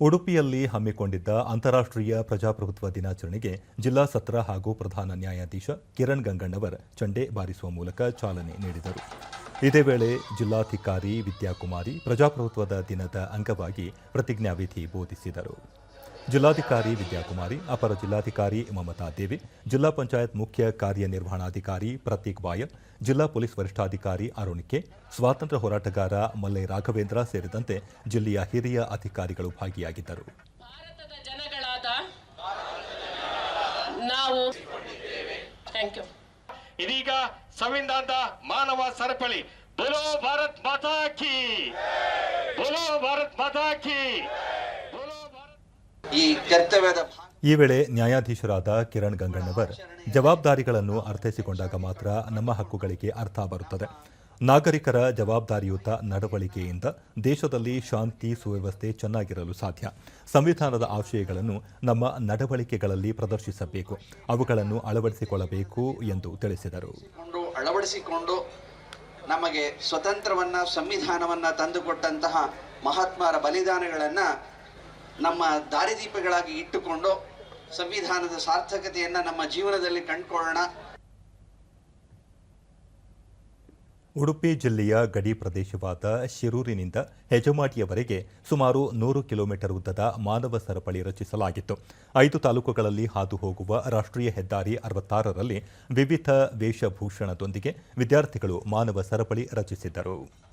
ಉಡುಪಿಯಲ್ಲಿ ಹಮ್ಮಿಕೊಂಡಿದ್ದ ಅಂತಾರಾಷ್ಟ್ರೀಯ ಪ್ರಜಾಪ್ರಭುತ್ವ ದಿನಾಚರಣೆಗೆ ಜಿಲ್ಲಾ ಸತ್ರ ಹಾಗೂ ಪ್ರಧಾನ ನ್ಯಾಯಾಧೀಶ ಕಿರಣ್ ಗಂಗಣ್ಣವರ್ ಚಂಡೆ ಬಾರಿಸುವ ಮೂಲಕ ಚಾಲನೆ ನೀಡಿದರು. ಇದೇ ವೇಳೆ ಜಿಲ್ಲಾಧಿಕಾರಿ ವಿದ್ಯಾಕುಮಾರಿ ಪ್ರಜಾಪ್ರಭುತ್ವದ ದಿನದ ಅಂಗವಾಗಿ ಪ್ರತಿಜ್ಞಾವಿಧಿ ಬೋಧಿಸಿದರು. ಜಿಲ್ಲಾಧಿಕಾರಿ ವಿದ್ಯಾಕುಮಾರಿ ಅಪರ ಜಿಲ್ಲಾಧಿಕಾರಿ ಮಮತಾ ದೇವಿ ಜಿಲ್ಲಾ ಪಂಚಾಯತ್ ಮುಖ್ಯ ಕಾರ್ಯನಿರ್ವಹಣಾಧಿಕಾರಿ ಪ್ರತೀಕ್ ಬಾಯಲ್ ಜಿಲ್ಲಾ ಪೊಲೀಸ್ ವರಿಷ್ಠಾಧಿಕಾರಿ ಅರುಣ್ ಕೆ ಸ್ವಾತಂತ್ರ್ಯ ಹೋರಾಟಗಾರ ಮಲ್ಲೈ ರಾಘವೇಂದ್ರ ಸೇರಿದಂತೆ ಜಿಲ್ಲೆಯ ಹಿರಿಯ ಅಧಿಕಾರಿಗಳು ಭಾಗಿಯಾಗಿದ್ದರು. ಭಾರತದ ಜನಗಳಾದ ನಾವು ಥ್ಯಾಂಕ್ ಯು ಇದೀಗ ಸಂವಿಧಾನದ ಮಾನವ ಸರಪಳಿ. ಬೋಲೋ ಭಾರತ್ ಭಾರತ್ ಮಾತಾ ಕಿ. ಈ ಕರ್ತವ್ಯದ ಈ ವೇಳೆ ನ್ಯಾಯಾಧೀಶರಾದ ಕಿರಣ್ ಗಂಗಣ್ಣವರ್ ಜವಾಬ್ದಾರಿಗಳನ್ನು ಅರ್ಥೈಸಿಕೊಂಡಾಗ ಮಾತ್ರ ನಮ್ಮ ಹಕ್ಕುಗಳಿಗೆ ಅರ್ಥ ಬರುತ್ತದೆ. ನಾಗರಿಕರ ಜವಾಬ್ದಾರಿಯುತ ನಡವಳಿಕೆಯಿಂದ ದೇಶದಲ್ಲಿ ಶಾಂತಿ ಸುವ್ಯವಸ್ಥೆ ಚೆನ್ನಾಗಿರಲು ಸಾಧ್ಯ. ಸಂವಿಧಾನದ ಆಶಯಗಳನ್ನು ನಮ್ಮ ನಡವಳಿಕೆಗಳಲ್ಲಿ ಪ್ರದರ್ಶಿಸಬೇಕು. ಅವುಗಳನ್ನು ಅಳವಡಿಸಿಕೊಳ್ಳಬೇಕು ಎಂದು ತಿಳಿಸಿದರು. ಅಳವಡಿಸಿಕೊಂಡು ನಮಗೆ ಸ್ವತಂತ್ರವನ್ನ ಸಂವಿಧಾನವನ್ನ ತಂದುಕೊಟ್ಟಂತಹ ಮಹಾತ್ಮರ ಬಲಿದಾನಗಳನ್ನ ನಮ್ಮ ದಾರಿದೀಪಗಳಾಗಿ ಇಟ್ಟುಕೊಂಡು ಸಂವಿಧಾನದ ಸಾರ್ಥಕತೆಯನ್ನು ನಮ್ಮ ಜೀವನದಲ್ಲಿ ಕಂಡುಕೊಳ್ಳೋಣ. ಉಡುಪಿ ಜಿಲ್ಲೆಯ ಗಡಿ ಪ್ರದೇಶವಾದ ಶಿರೂರಿನಿಂದ ಹೆಜಮಾಟಿಯವರೆಗೆ ಸುಮಾರು ನೂರು ಕಿಲೋಮೀಟರ್ ಉದ್ದದ ಮಾನವ ಸರಪಳಿ ರಚಿಸಲಾಗಿತ್ತು. ಐದು ತಾಲೂಕುಗಳಲ್ಲಿ ಹಾದು ಹೋಗುವ ರಾಷ್ಟ್ರೀಯ ಹೆದ್ದಾರಿ ಅರವತ್ತಾರರಲ್ಲಿ ವಿವಿಧ ವೇಷಭೂಷಣದೊಂದಿಗೆ ವಿದ್ಯಾರ್ಥಿಗಳು ಮಾನವ ಸರಪಳಿ ರಚಿಸಿದ್ದರು.